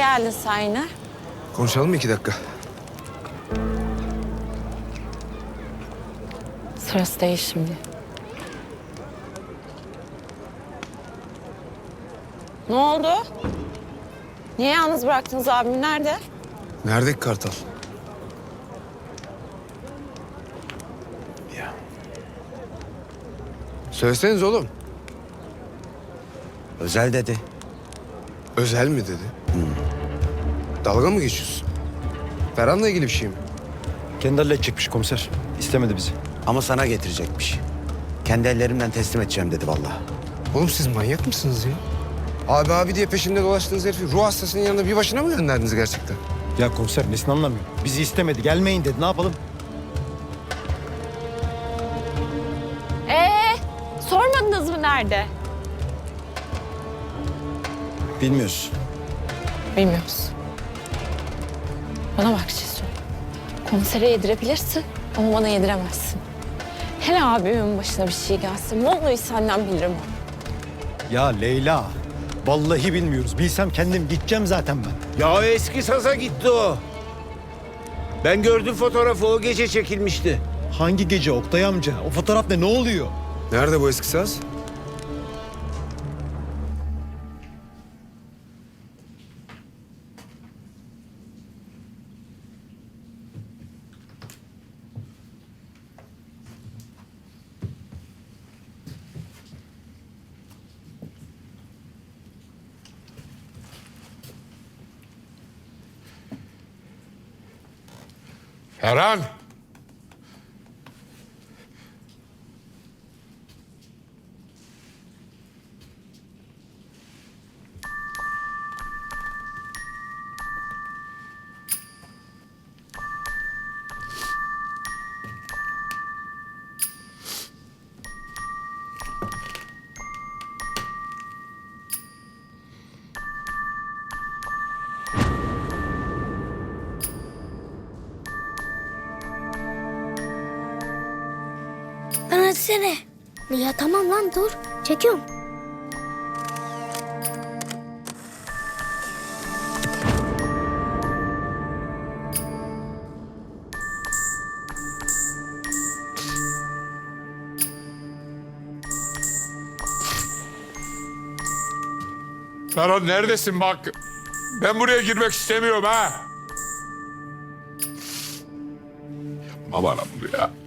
geldin sen yine? Konuşalım mı iki dakika? Sırası değil şimdi. Ne oldu? Niye yalnız bıraktınız abimi? Nerede? Nerede ki Kartal? Ya. Söyleseniz oğlum. Özel dedi. Özel mi dedi? Dalga mı geçiyorsun? Ferhan'la ilgili bir şey mi? Kendi halledecekmiş komiser. İstemedi bizi. Ama sana getirecekmiş. Kendi ellerimle teslim edeceğim dedi vallahi. Oğlum siz manyak mısınız ya? Abi abi diye peşinde dolaştığınız herifi ruh hastasının yanına bir başına mı gönderdiniz gerçekten? Ya komiser nesini anlamıyor. Bizi istemedi. Gelmeyin dedi. Ne yapalım? Ee, sormadınız mı nerede? Bilmiyoruz. Bilmiyoruz. Bana bak Şisu. Komisere yedirebilirsin ama bana yediremezsin. Hele abimin başına bir şey gelsin. Vallahi senden bilirim. Ya Leyla. Vallahi bilmiyoruz. Bilsem kendim gideceğim zaten ben. Ya eski saza gitti o. Ben gördüm fotoğrafı o gece çekilmişti. Hangi gece Oktay amca? O fotoğraf ne? Ne oluyor? Nerede bu eski saz? Erhan. Açsene. Ya tamam lan dur. Çekiyorum. Ferhan neredesin bak? Ben buraya girmek istemiyorum ha. Yapma bana bunu ya.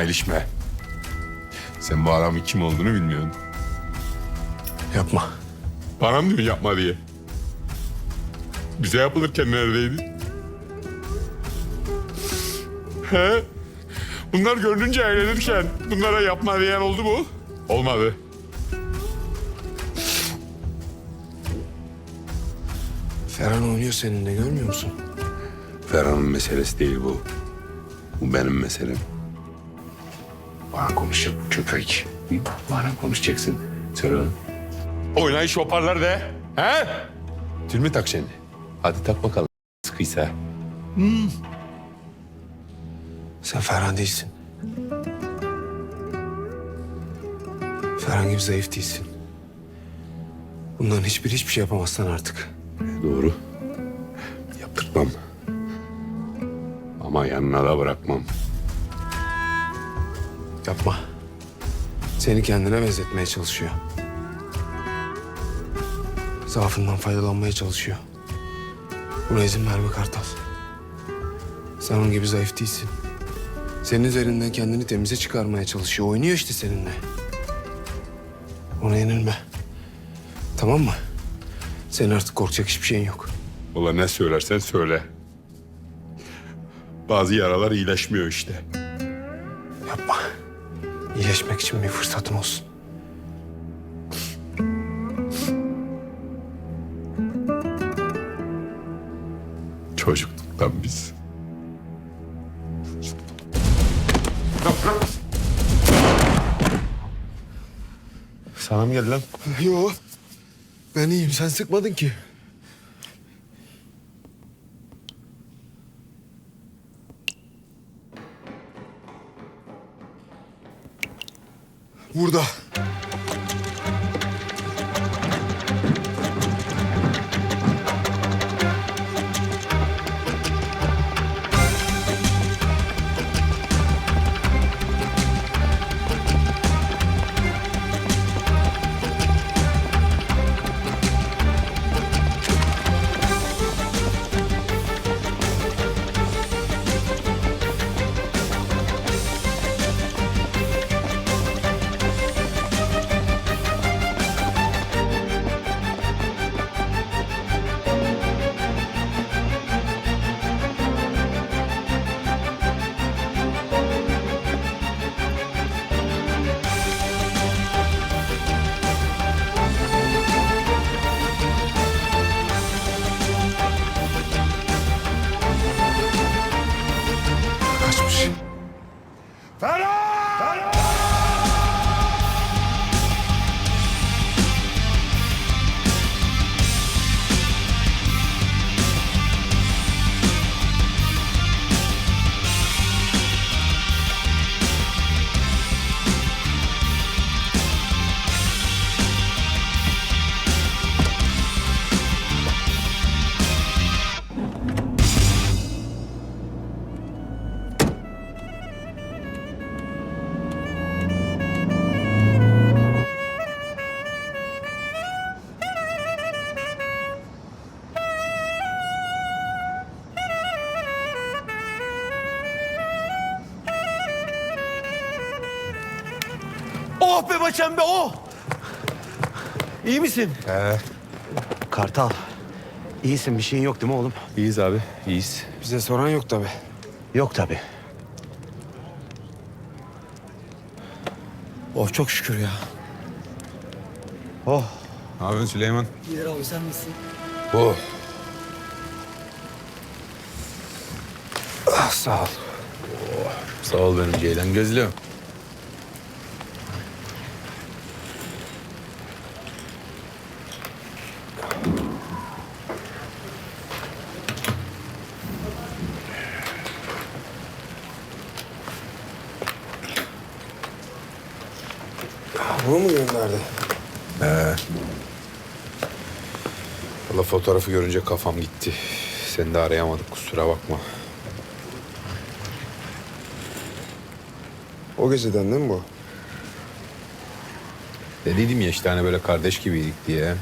Bana ilişme. Sen bu adamın kim olduğunu bilmiyorsun. Yapma. Bana mı diyorsun yapma diye? Bize yapılırken neredeydi? He? Bunlar görününce eğlenirken bunlara yapma diyen oldu mu? Olmadı. Ferhan oynuyor seninle görmüyor musun? Ferhan'ın meselesi değil bu. Bu benim meselem. Bana konuşacak bu köpek. Bana konuşacaksın. Söyle oğlum. Oynayın şu hoparlör de. He? Tül mü tak şimdi? Hadi tak bakalım. Sıkıysa. Sen Ferhan değilsin. Ferhan gibi zayıf değilsin. Bunların hiçbiri hiçbir şey yapamazsan artık. Doğru. Yaptırtmam. Ama yanına da bırakmam. Yapma. Seni kendine benzetmeye çalışıyor. Zaafından faydalanmaya çalışıyor. Buna izin verme Kartal. Sen onun gibi zayıf değilsin. Senin üzerinden kendini temize çıkarmaya çalışıyor. Oynuyor işte seninle. Ona yenilme. Tamam mı? Senin artık korkacak hiçbir şeyin yok. Ulan ne söylersen söyle. Bazı yaralar iyileşmiyor işte. Yapma. İyileşmek için bir fırsatın olsun. Çocukluktan biz. Sana mı geldi lan? Yo. Ben iyiyim. Sen sıkmadın ki. Burada. Oh be başım be oh! İyi misin? He. Kartal. iyisin bir şeyin yok değil mi oğlum? İyiyiz abi, iyiyiz. Bize soran yok tabii. Yok tabii. Oh çok şükür ya. Oh. Ne yapıyorsun Süleyman? Oh. Ah, sağ ol. Sağ ol benim Ceylan gözlüm. Bunu mu gönderdi? Valla fotoğrafı görünce kafam gitti. Seni de arayamadık kusura bakma. O geceden değil mi bu? Dediydim ya işte hani böyle kardeş gibiydik diye.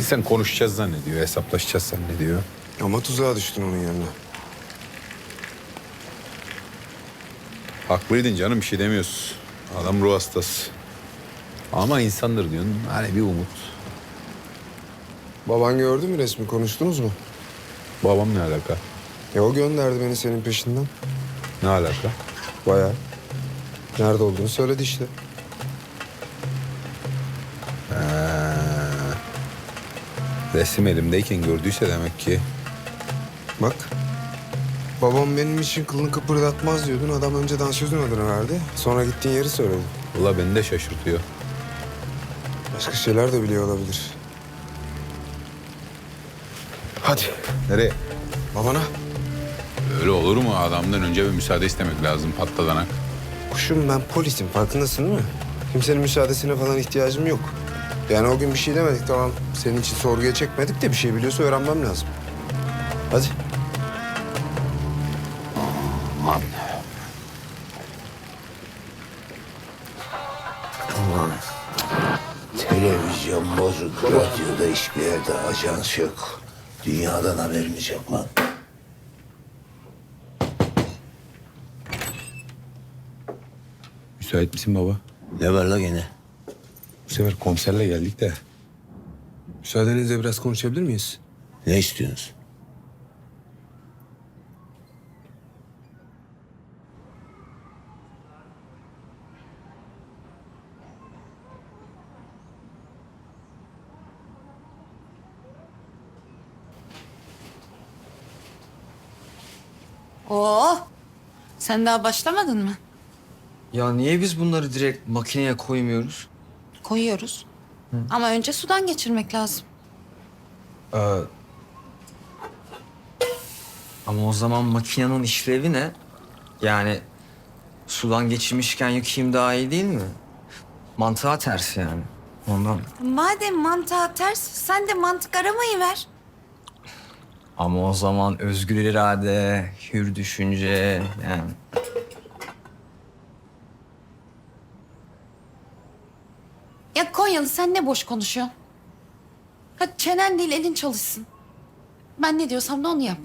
Sen konuşacağız zannediyor, hesaplaşacağız zannediyor. Ama tuzağa düştün onun yanına. Haklıydın canım bir şey demiyoruz. Adam ruh hastası. Ama insandır diyorsun. Hani bir umut. Baban gördü mü resmi konuştunuz mu? Babam ne alaka? Ya o gönderdi beni senin peşinden. Ne alaka? Bayağı. Nerede olduğunu söyledi işte. Resim elimdeyken gördüyse demek ki Bak. Babam benim için kılını kıpırdatmaz diyordun. Adam önce dansözün adını verdi. Sonra gittiğin yeri söyledi. Valla beni de şaşırtıyor. Başka şeyler de biliyor olabilir. Hadi. Nereye? Babana. Öyle olur mu? Adamdan önce bir müsaade istemek lazım patladanak. Kuşum ben polisim farkındasın değil mi? Kimsenin müsaadesine falan ihtiyacım yok. Yani o gün bir şey demedik tamam. Senin için sorguya çekmedik de bir şey biliyorsa öğrenmem lazım. Hadi. Hiçbir yerde ajans yok. Dünyadan haberimiz yok lan. Müsait misin baba? Ne var la gene? Bu sefer komiserle geldik de. Müsaadenizle biraz konuşabilir miyiz? Ne istiyorsunuz? Oo, sen daha başlamadın mı? Ya niye biz bunları direkt makineye koymuyoruz? Koyuyoruz. Ama önce sudan geçirmek lazım. Ee, ama o zaman makinenin işlevi ne? Yani sudan geçirmişken yıkayayım daha iyi değil mi? Mantığa ters yani. Ondan. Madem mantığa ters, sen de mantık aramayı ver. Ama o zaman özgür irade, hür düşünce yani. Ya Konyalı sen ne boş konuşuyorsun? Hadi çenen değil elin çalışsın. Ben ne diyorsam da onu yap.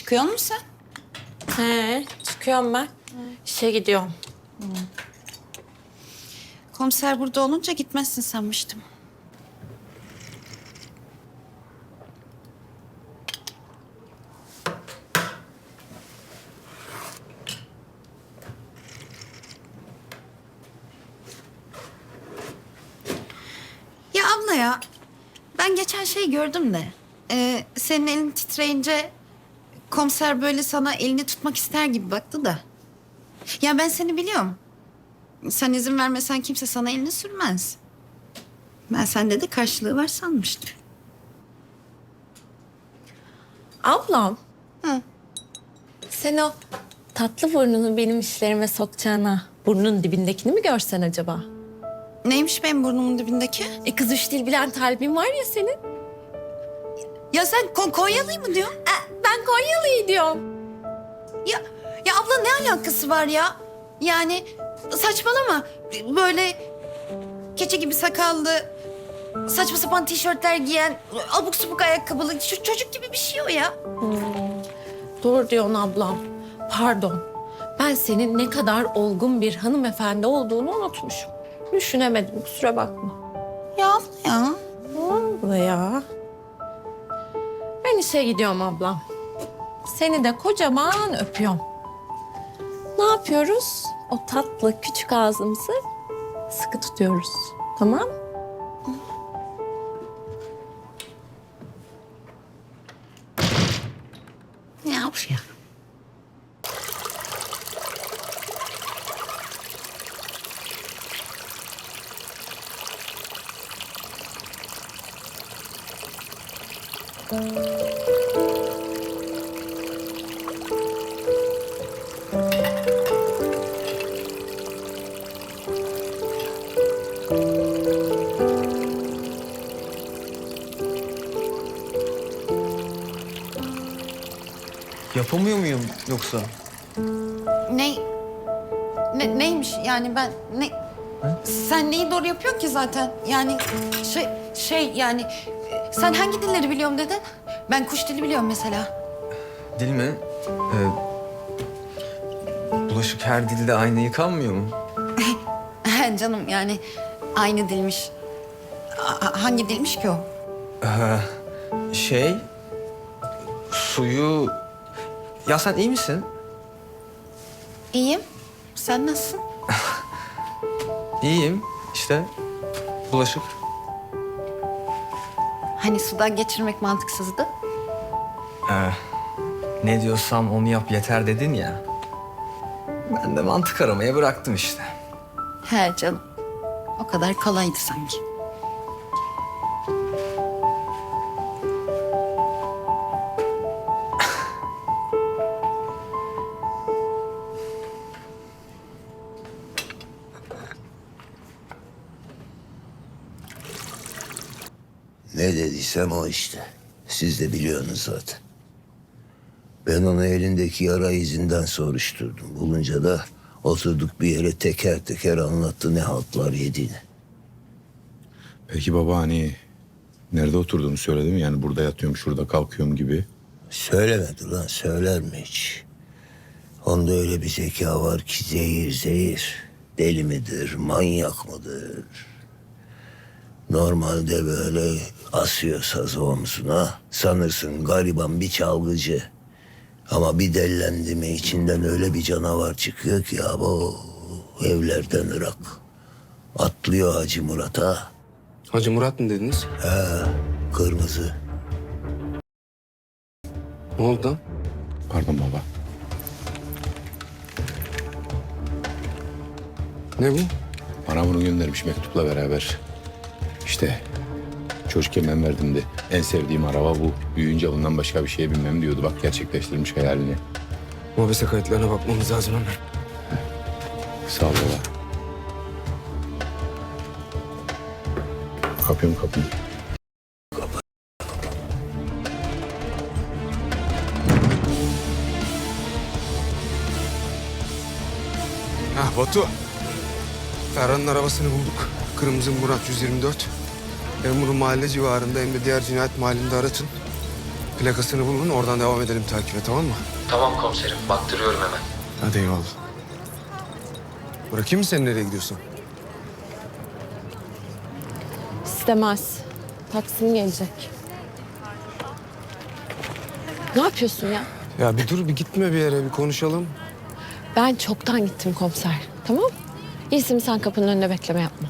Çıkıyor musun sen? He, çıkıyorum ben. İşe gidiyorum. Komiser burada olunca gitmezsin sanmıştım. Ya abla ya, ben geçen şey gördüm de. e, senin elin titreyince komiser böyle sana elini tutmak ister gibi baktı da. Ya ben seni biliyorum. Sen izin vermesen kimse sana elini sürmez. Ben sende de karşılığı var sanmıştım. Ablam. Hı. Sen o tatlı burnunu benim işlerime sokacağına burnunun dibindekini mi görsen acaba? Neymiş benim burnumun dibindeki? E kız üç dil bilen talibin var ya senin. Ya sen Ko- Konyalı mı diyorsun? E, ben Konyalı'yı diyorum. Ya, ya abla ne alakası var ya? Yani saçmalama. Böyle keçe gibi sakallı, saçma sapan tişörtler giyen, abuk subuk ayakkabılı ç- çocuk gibi bir şey o ya. Doğru diyorsun ablam. Pardon. Ben senin ne kadar olgun bir hanımefendi olduğunu unutmuşum. Düşünemedim kusura bakma. Ya abla ya. Abla ya. Ben işe gidiyorum ablam. Seni de kocaman öpüyorum. Ne yapıyoruz? O tatlı küçük ağzımızı sıkı tutuyoruz. Tamam? Yapamıyor muyum yoksa? Ne? ne neymiş yani ben ne? Sen neyi doğru yapıyorsun ki zaten? Yani şey şey yani sen hangi dilleri biliyorum dedin? Ben kuş dili biliyorum mesela. Dil mi? Ee, bulaşık her dilde aynı yıkanmıyor mu? Canım yani aynı dilmiş. A- hangi dilmiş ki o? Ee, şey... Suyu... Ya sen iyi misin? İyiyim. Sen nasılsın? İyiyim işte. Bulaşık. Hani sudan geçirmek mantıksızdı. Ee, ne diyorsam onu yap yeter dedin ya. Ben de mantık aramaya bıraktım işte. He canım. O kadar kolaydı sanki. Ne dediysem o işte. Siz de biliyorsunuz zaten. Ben onu elindeki yara izinden soruşturdum. Bulunca da oturduk bir yere teker teker anlattı ne haltlar yediğini. Peki baba hani nerede oturduğunu söyledi mi? Yani burada yatıyorum, şurada kalkıyorum gibi. Söylemedi lan söyler mi hiç? Onda öyle bir zeka var ki zehir zehir. Deli midir, manyak mıdır? Normalde böyle asıyor sazı omzuna. Sanırsın gariban bir çalgıcı. Ama bir dellendi mi içinden öyle bir canavar çıkıyor ki ya bu evlerden ırak. Atlıyor Hacı Murat'a. Hacı Murat mı dediniz? Kırmızı. Ne oldu lan? Pardon baba. Ne bu? Bana bunu göndermiş mektupla beraber. İşte çocukken ben verdim de en sevdiğim araba bu. Büyüyünce bundan başka bir şeye binmem diyordu. Bak gerçekleştirmiş hayalini. Mobese kayıtlarına bakmamız lazım hemen. Sağ ol baba. Kapıyorum kapıyı. Ha Batu. Ferhan'ın arabasını bulduk. Kırmızı Murat 124. Hem bunu mahalle civarında hem de diğer cinayet mahallinde aratın. Plakasını bulun oradan devam edelim takibe tamam mı? Tamam komiserim baktırıyorum hemen. Hadi eyvallah. Bırakayım mı seni nereye gidiyorsun? İstemez. Taksim gelecek. Ne yapıyorsun ya? Ya bir dur bir gitme bir yere bir konuşalım. Ben çoktan gittim komiser. Tamam İyisi mi sen kapının önünde bekleme yapma.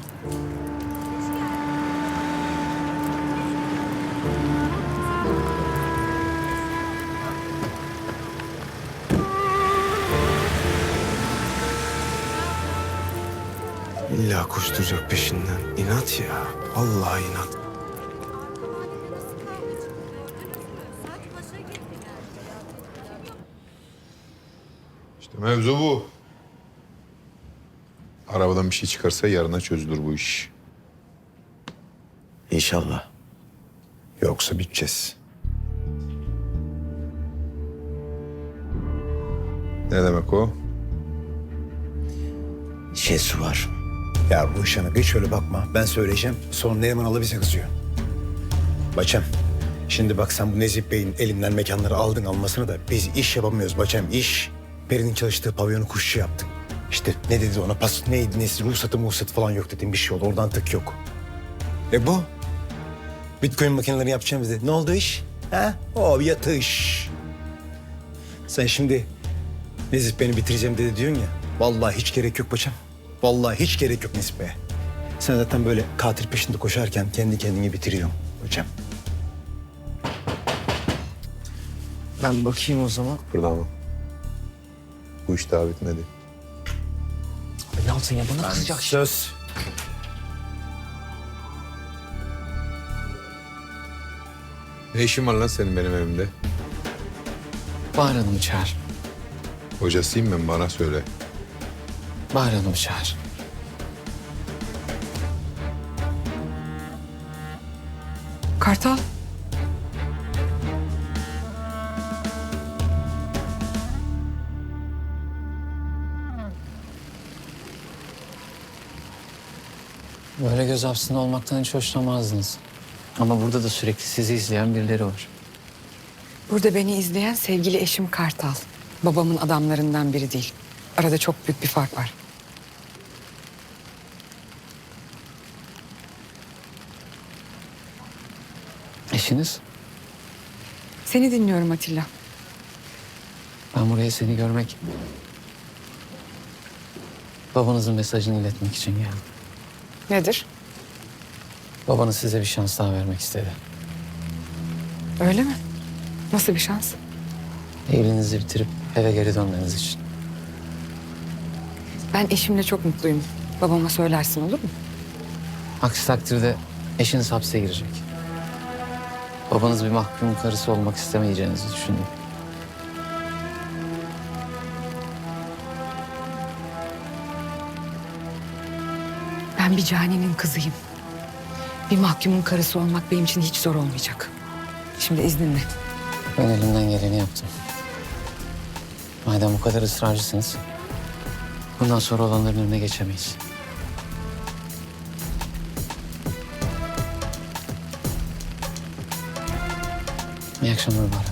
İlla koşturacak peşinden. İnat ya. Vallahi inat. İşte mevzu bu. Arabadan bir şey çıkarsa yarına çözülür bu iş. İnşallah. Yoksa biteceğiz. Ne demek o? Şesu var. Ya bu işe hiç şöyle bakma. Ben söyleyeceğim. Sonra Neriman Alı bize kızıyor. Bacım. Şimdi bak sen bu Nezih Bey'in elinden mekanları aldın almasını da biz iş yapamıyoruz bacım iş. Peri'nin çalıştığı pavyonu kuşçu yaptın. İşte ne dedi ona pas neydi nesi ruhsatı muhsatı falan yok dedim bir şey oldu oradan tık yok. E bu? Bitcoin makineleri yapacağım dedi. Ne oldu iş? Ha? O yatış. Sen şimdi Nezih beni bitireceğim dedi diyorsun ya. Vallahi hiç gerek yok bacım. Vallahi hiç gerek yok Bey'e. Sen zaten böyle katil peşinde koşarken kendi kendini bitiriyorsun hocam. Ben bakayım o zaman. Kıpırdama. Bu iş daha bitmedi. Ne yaptın ya bana kızacak. Söz. Ne işin var lan senin benim evimde? Bahar Hanım'ı çağır. Hocasıyım ben bana söyle. Bahar Hanım çağır. Kartal. Böyle göz hapsinde olmaktan hiç hoşlanmazdınız. Ama burada da sürekli sizi izleyen birileri var. Burada beni izleyen sevgili eşim Kartal. Babamın adamlarından biri değil. Arada çok büyük bir fark var. Eşiniz? Seni dinliyorum Atilla. Ben buraya seni görmek... Babanızın mesajını iletmek için geldim. Nedir? Babanız size bir şans daha vermek istedi. Öyle mi? Nasıl bir şans? Evliliğinizi bitirip eve geri dönmeniz için. Ben eşimle çok mutluyum. Babama söylersin olur mu? Aksi takdirde eşiniz hapse girecek. Babanız bir mahkumun karısı olmak istemeyeceğinizi düşündüm. Ben bir caninin kızıyım. Bir mahkumun karısı olmak benim için hiç zor olmayacak. Şimdi izninle. Ben elimden geleni yaptım. Madem bu kadar ısrarcısınız, bundan sonra olanların önüne geçemeyiz. İyi akşamlar Bahar.